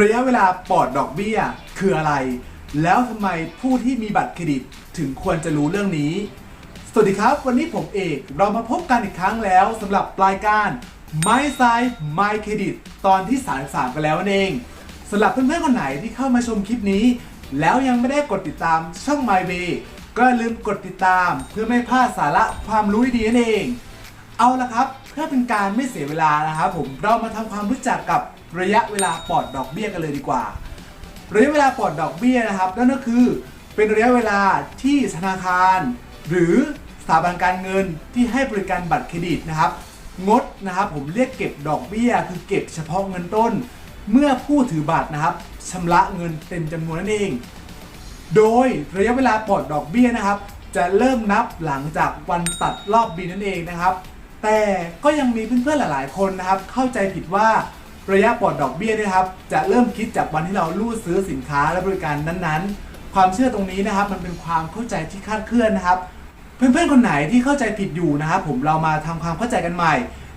ระยะเวลาปลอดดอกเบี้ยคืออะไร แล้วทำไมผู้ที่มีบัตรเครดิตถึงควรจะรู้เรื่องนี้ สวัสดีครับ วันนี้ผมเอกเรามาพบกันอีกครั้งแล้วสำหรับรายการ My Side My Credit ตอนที่ 33 กันแล้วนั่นเองสำหรับเพื่อนๆคนไหนที่เข้ามาชมคลิปนี้ แล้วยังไม่ได้กดติดตามช่อง My Way ก็ลืมกดติดตามเพื่อไม่พลาดสาระความรู้ดีนั่นเอง เอาละครับ เพื่อเป็นการไม่เสียเวลานะครับผมเรามาทำความรู้จักกับระยะเวลาปลอดดอกเบี้ยกันเลยดีกว่า ระยะเวลาปลอดดอกเบี้ยนะครับ นั่นก็คือเป็นระยะเวลาที่ธนาคาร หรือสถาบันการเงินที่ให้บริการบัตรเครดิตนะครับ งดนะครับผมเรียกเก็บดอกเบี้ย คือเก็บเฉพาะเงินต้น เมื่อผู้ถือบัตรนะครับชำระเงินเต็มจำนวนนั่นเอง โดยระยะเวลาปลอดดอกเบี้ยนะครับ จะเริ่มนับหลังจากวันตัดรอบบินนั่นเองนะครับ แต่ก็ยังมีเพื่อนๆหลาย ๆ คนนะครับ เข้าใจผิดว่าระยะปลอดดอกเบี้ยนะครับ จะเริ่มคิดจากวันที่เรารูดซื้อสินค้าและบริการนั้นๆ ความเชื่อตรงนี้นะครับ มันเป็นความเข้าใจที่คาดเคลื่อนนะครับ เพื่อนๆคนไหนที่เข้าใจผิดอยู่นะครับ ผมเรามาทำความเข้าใจกันใหม่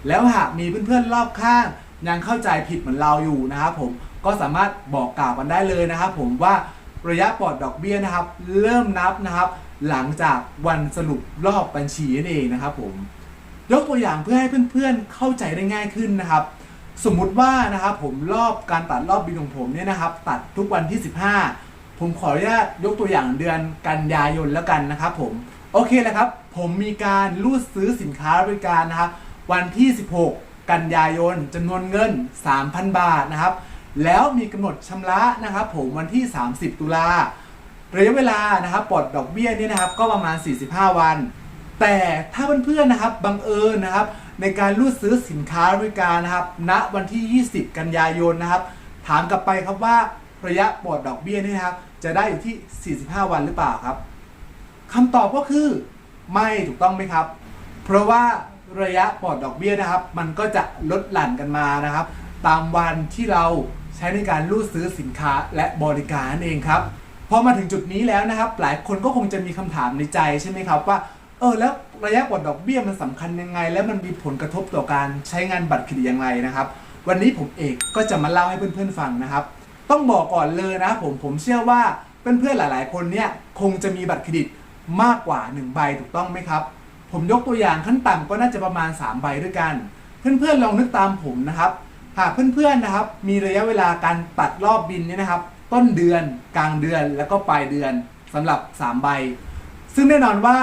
แล้วหากมีเพื่อนๆรอบข้างยังเข้าใจผิดเหมือนเราอยู่นะครับ ผมก็สามารถบอกกล่าวกันได้เลยนะครับ ผมว่าระยะปลอดดอกเบี้ยนะครับ เริ่มนับนะครับ หลังจากวันสรุปรอบบัญชีนั่นเองนะครับผม ยกตัวอย่างเพื่อให้เพื่อนๆเข้าใจได้ง่ายขึ้นนะครับ สมมุติว่านะครับผมรอบการตัดรอบบินของผมเนี่ยนะครับ ตัดทุกวันที่ 15 ผมขออนุญาตยกตัวอย่างเดือนกันยายนแล้วกันนะครับผมโอเคแล้วครับ ผมมีการรูดซื้อสินค้าบริการนะครับ วันที่ 16 กันยายนจำนวนเงิน 3,000 บาทนะครับ แล้วมีกำหนดชำระนะครับ ผมวันที่ 30 ตุลาระยะเวลานะครับปลดดอกเบี้ยเนี่ยนะครับ ก็ประมาณ 45 วัน แต่ถ้าเพื่อนๆนะครับบังเอิญนะครับ ในการรูดซื้อสินค้าบริการนะครับ ณวันที่ 20 กันยายนนะครับ ถามกลับไปครับว่าระยะปลดดอกเบี้ยนี่นะครับ จะได้อยู่ที่ 45 วันหรือเปล่าครับคำตอบก็คือไม่ถูกต้องไหมครับ เพราะว่าระยะปลอดดอกเบี้ยนะครับ มันก็จะลดหลั่นกันมานะครับ ตามวันที่เราใช้ในการรูดซื้อสินค้าและบริการนั่นเองครับพอมาถึงจุดนี้แล้วนะครับ หลายคนก็คงจะมีคำถามในใจใช่ไหมครับว่า เออแล้วระยะปลดดอกเบี้ยมันสำคัญยังไง แล้วมันมีผลกระทบต่อการใช้งานบัตรเครดิตอย่างไรนะครับ วันนี้ผมเอกก็จะมาเล่าให้เพื่อนๆฟังนะครับ ต้องบอกก่อนเลยนะผมผมเชื่อว่าเพื่อนๆหลาย ๆ คนเนี่ยคงจะมีบัตรเครดิตมากกว่า 1 ใบถูกต้องไหมครับ ผมยกตัวอย่างขั้นต่ำก็น่าจะประมาณ 3 ใบด้วยกัน เพื่อนๆลองนึกตามผมนะครับ หากเพื่อนๆนะครับ มีระยะเวลาการตัดรอบบินเนี่ยนะครับ ต้นเดือน กลางเดือนแล้วก็ปลายเดือนสำหรับ 3 ใบ ซึ่งแน่นอนว่า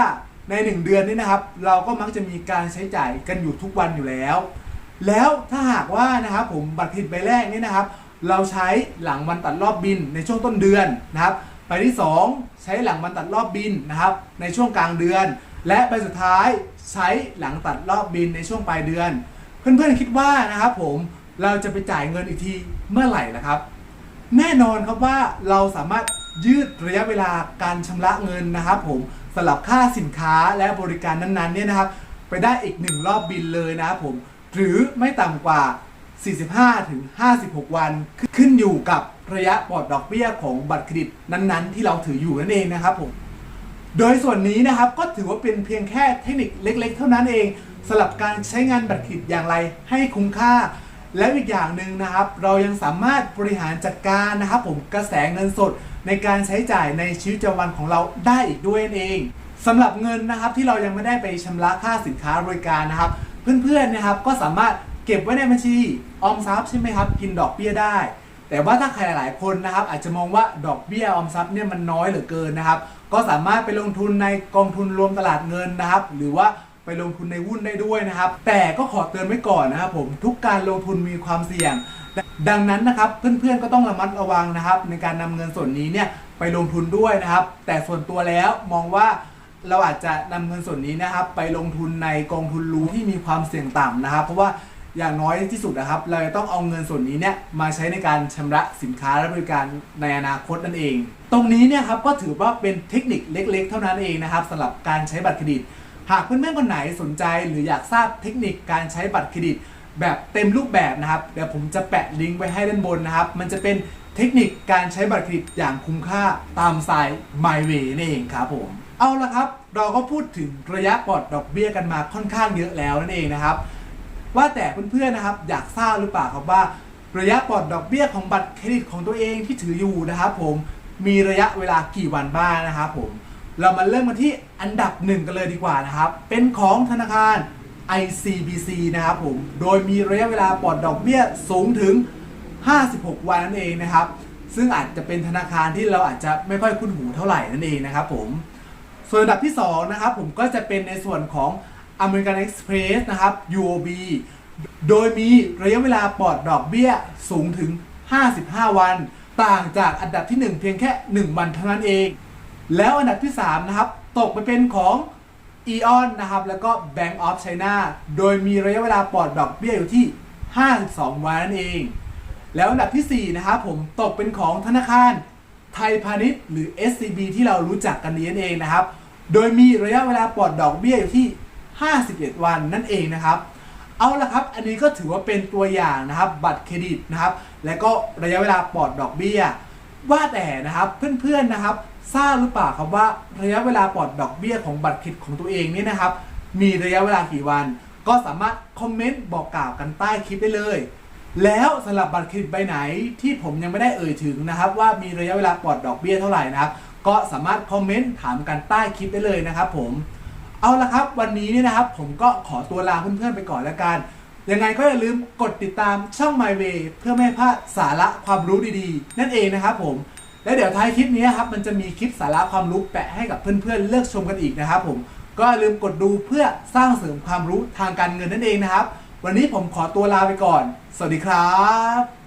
ใน 1 เดือนนี้นะครับ เราก็มักจะมีการใช้จ่ายกันอยู่ทุกวันอยู่แล้ว แล้วถ้าหากว่านะครับผมบัตรเครดิตใบแรกนี่นะครับ เราใช้หลังวันตัดรอบบินในช่วงต้นเดือนนะครับใบที่ 2 ใช้หลังวันตัดรอบบินนะครับ ในช่วงกลางเดือน และใบสุดท้ายใช้หลังตัดรอบบินในช่วงปลายเดือน เพื่อนๆคิดว่านะครับผมเราจะไปจ่ายเงินอีกทีเมื่อไหร่ล่ะครับ แน่นอนครับว่าเราสามารถ ยืดระยะเวลาการชำระเงินนะครับ ผมสำหรับค่าสินค้าและบริการนั้นๆเนี่ยนะครับ ไปได้อีกหนึ่งรอบบินเลยนะครับผมหรือไม่ต่ำกว่า 45ถึง56 วัน ขึ้นอยู่กับระยะปลอดดอกเบี้ยของบัตรเครดิตนั้นๆ ที่เราถืออยู่นั่นเองนะครับผมโดยส่วนนี้นะครับก็ถือว่าเป็นเพียงแค่เทคนิคเล็ก ๆ เท่านั้นเองสำหรับการใช้งานบัตรเครดิตอย่างไรให้คุ้มค่า และอีกอย่างหนึ่งนะครับ เรายังสามารถบริหารจัดการนะครับ ผมกระแสเงินสดในการใช้จ่ายในชีวิตประจำวันของเราได้อีกด้วยนั่นเองสำหรับเงินนะครับที่เรายังไม่ได้ไปชำระค่าสินค้าบริการนะครับ เพื่อนๆนะครับก็สามารถเก็บไว้ในบัญชีออมทรัพย์ใช่ไหมครับ กินดอกเบี้ยได้ แต่ว่าถ้าใครหลายคนนะครับ อาจจะมองว่าดอกเบี้ยออมทรัพย์เนี่ยมันน้อยเหลือเกินนะครับ ก็สามารถไปลงทุนในกองทุนรวมตลาดเงินนะครับ หรือว่า ไปลงทุนในหุ้นได้ด้วยนะครับ แต่ก็ขอเตือนไว้ก่อนนะครับผมทุกการลงทุนมีความเสี่ยง ดังนั้นนะครับเพื่อนๆก็ต้องระมัดระวังนะครับ ในการนำเงินส่วนนี้เนี่ยไปลงทุนด้วยนะครับ แต่ส่วนตัวแล้วมองว่าเราอาจจะนำเงินส่วนนี้นะครับ ไปลงทุนในกองทุนรวมที่มีความเสี่ยงต่ำนะครับ เพราะว่าอย่างน้อยที่สุดนะครับ เราจะต้องเอาเงินส่วนนี้เนี่ยมาใช้ในการชำระสินค้าและบริการในอนาคตนั่นเอง ตรงนี้เนี่ยครับก็ถือว่าเป็นเทคนิคเล็ก ๆ เท่านั้นเองนะครับสำหรับการใช้บัตรเครดิต หากเพื่อนๆคนไหนสนใจหรืออยากทราบเทคนิคการใช้บัตรเครดิต แบบเต็มรูปแบบนะครับ เดี๋ยวผมจะแปะลิงก์ไว้ให้ด้านบนนะครับ มันจะเป็นเทคนิคการใช้บัตรเครดิตอย่างคุ้มค่าตามสไตล์ My Way นั่เองครับผม เอาละครับ เราก็พูดถึงระยะปลอดดอกเบี้ยกันมาค่อนข้างเยอะแล้วนั่นเองนะครับ ว่าแต่เพื่อนๆนะครับ อยากทราบหรือเปล่าครับว่า ระยะปลอดดอกเบี้ยของบัตรเครดิตของตัวเองที่ถืออยู่นะครับ ผมมีระยะเวลากี่วันบ้างนะครับผม เรามาเริ่มกันที่อันดับหนึ่งกันเลยดีกว่านะครับ เป็นของธนาคาร ICBC นะครับผม โดยมีระยะเวลาปลอดดอกเบี้ยสูงถึง 56 วันนั่นเองนะครับ ซึ่งอาจจะเป็นธนาคารที่เราอาจจะไม่ค่อยคุ้นหูเท่าไหร่นั่นเองนะครับผม ส่วนอันดับที่ 2 นะครับผมก็จะเป็นในส่วนของ American Express นะครับ UOB โดยมีระยะเวลาปลอดดอกเบี้ยสูงถึง 55 วัน ต่างจากอันดับที่ 1 เพียงแค่ 1 วันเท่านั้นเอง แล้วอันดับที่ 3 นะครับ ตกไปเป็นของ EON นนะครับ แล้วก็ Bank of China โดยมีระยะเวลาปลอดดอกเบี้ยอยู่ที่ 52 วันนั่นเอง แล้วอันดับทีสี่ 4 นะครับผมตกเป็นของธนาคารไทยพาณิชย์หรือ SCB ที่เรารู้จักกันนี้นั่นเองนะครับ โดยมีระยะเวลาปลอดดอกเบี้ยอยู่ที่ 51 วันนั่นเองนะครับ เอาละครับ อันนี้ก็ถือว่าเป็นตัวอย่างนะครับ บัตรเครดิตนะครับ และก็ระยะเวลาปลอดดอกเบี้ย ว่าแต่นะครับเพื่อนๆนะครับ ทราบหรือเปล่าครับว่าระยะเวลาปลอดดอกเบี้ยของบัตรเครดิตของตัวเองนี่นะครับ มีระยะเวลากี่วัน ก็สามารถคอมเมนต์บอกกล่าวกันใต้คลิปได้เลย แล้วสำหรับบัตรเครดิตใบไหนที่ผมยังไม่ได้เอ่ยถึงนะครับ ว่ามีระยะเวลาปลอดดอกเบี้ยเท่าไหร่นะครับ ก็สามารถคอมเมนต์ถามกันใต้คลิปได้เลยนะครับ ผมเอาละครับ วันนี้เนี่ยนะครับ ผมก็ขอตัวลาเพื่อนๆไปก่อนแล้วกันยังไงก็อย่าลืมกดติดตามช่อง My Way เพื่อไม่พลาดสาระความรู้ดีๆ นั่นเองนะครับผม และเดี๋ยวท้ายคลิปนี้ครับมันจะมีคลิปสาระความรู้แปะให้กับเพื่อนๆเลือกชมกันอีกนะครับผมก็ลืมกดดูเพื่อสร้างเสริมความรู้ทางการเงินนั่นเองนะครับ วันนี้ผมขอตัวลาไปก่อน สวัสดีครับ